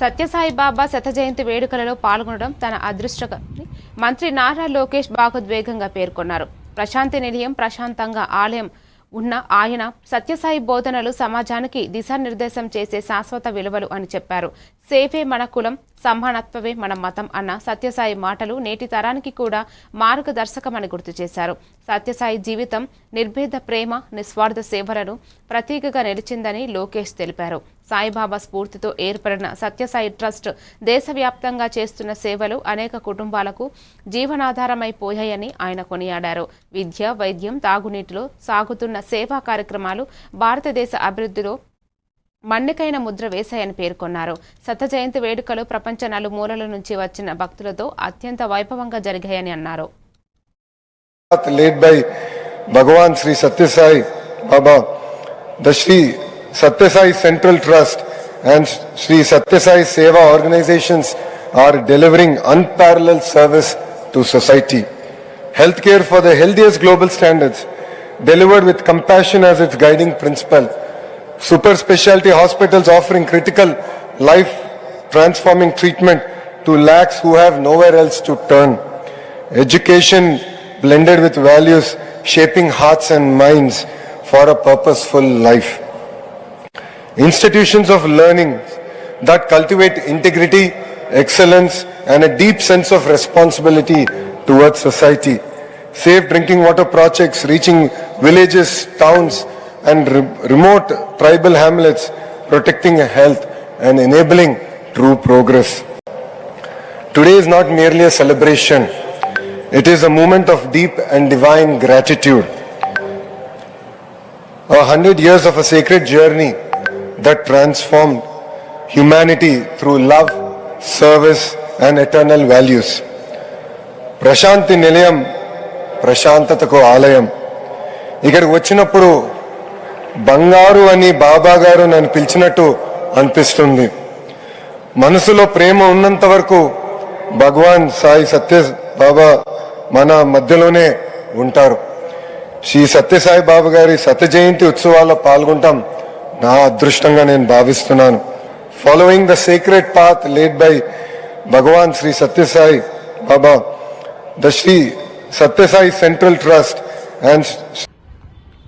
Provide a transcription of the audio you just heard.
సత్యసాయి బాబా శత జయంతి వేడుకలలో పాల్గొనడం తన అదృష్టమని మంత్రి నారా లోకేష్ భాగోద్వేగంగా పేర్కొన్నారు. ప్రశాంతి నిలయం ప్రశాంతంగా ఆలయం ఉన్న ఆయన సత్యసాయి బోధనలు సమాజానికి దిశానిర్దేశం చేసే శాశ్వత విలువలు అని చెప్పారు. సేవే మన కులం సమానత్వమే మన మతం అన్న సత్యసాయి మాటలు నేటి తరానికి కూడా మార్గదర్శకమని గుర్తు చేశారు. సత్యసాయి జీవితం నిర్భేద ప్రేమ నిస్వార్థ సేవలను ప్రతీకగా నిలిచిందని లోకేష్ తెలిపారు. సాయిబాబా స్ఫూర్తితో ఏర్పడిన సత్యసాయి ట్రస్ట్ దేశవ్యాప్తంగా చేస్తున్న సేవలు అనేక కుటుంబాలకు జీవనాధారమైపోయాయని ఆయన కొనియాడారు. విద్య వైద్యం తాగునీటిలో సాగుతున్న సేవా కార్యక్రమాలు భారతదేశ అభివృద్ధిలో మన్నికైన ముద్ర వేశాయని పేర్కొన్నారు. సత్యజయంతి వేడుకలు ప్రపంచ నలుమూలల నుంచి వచ్చిన భక్తులతో అత్యంత వైభవంగా జరిగాయని అన్నారు. Bhagwan Shri Sathya Sai Baba the Shri Sathya Sai central trust and Shri Sathya Sai Seva organisations are delivering unparalleled service to society health care for the healthiest global standards delivered with compassion as its guiding principle Super specialty hospitals offering critical life transforming treatment to lakhs who have nowhere else to turn. Education blended with values, shaping hearts and minds for a purposeful life. Institutions of learning that cultivate integrity, excellence, and a deep sense of responsibility towards society. Safe drinking water projects reaching villages, towns, and re- remote tribal hamlets, protecting health and enabling true progress. Today is not merely a celebration, it is a moment of deep and divine gratitude. A hundred years of a sacred journey that transformed humanity through love, service, and eternal values. Prashanti నిలయం ప్రశాంతతకు ఆలయం ఇక్కడికి వచ్చినప్పుడు బంగారు అని బాబా గారు నన్ను పిలిచినట్టు అనిపిస్తుంది. మనసులో ప్రేమ ఉన్నంత వరకు భగవాన్ సాయి సత్య బాబా మన మధ్యలోనే ఉంటారు. శ్రీ సత్యసాయి బాబా గారి సత్య జయంతి ఉత్సవాల్లో పాల్గొంటాం నా అదృష్టంగా నేను భావిస్తున్నాను. Following the secret path laid by Bhagwan Shri Sathya Sai Baba the Shri Sathya Sai central trust and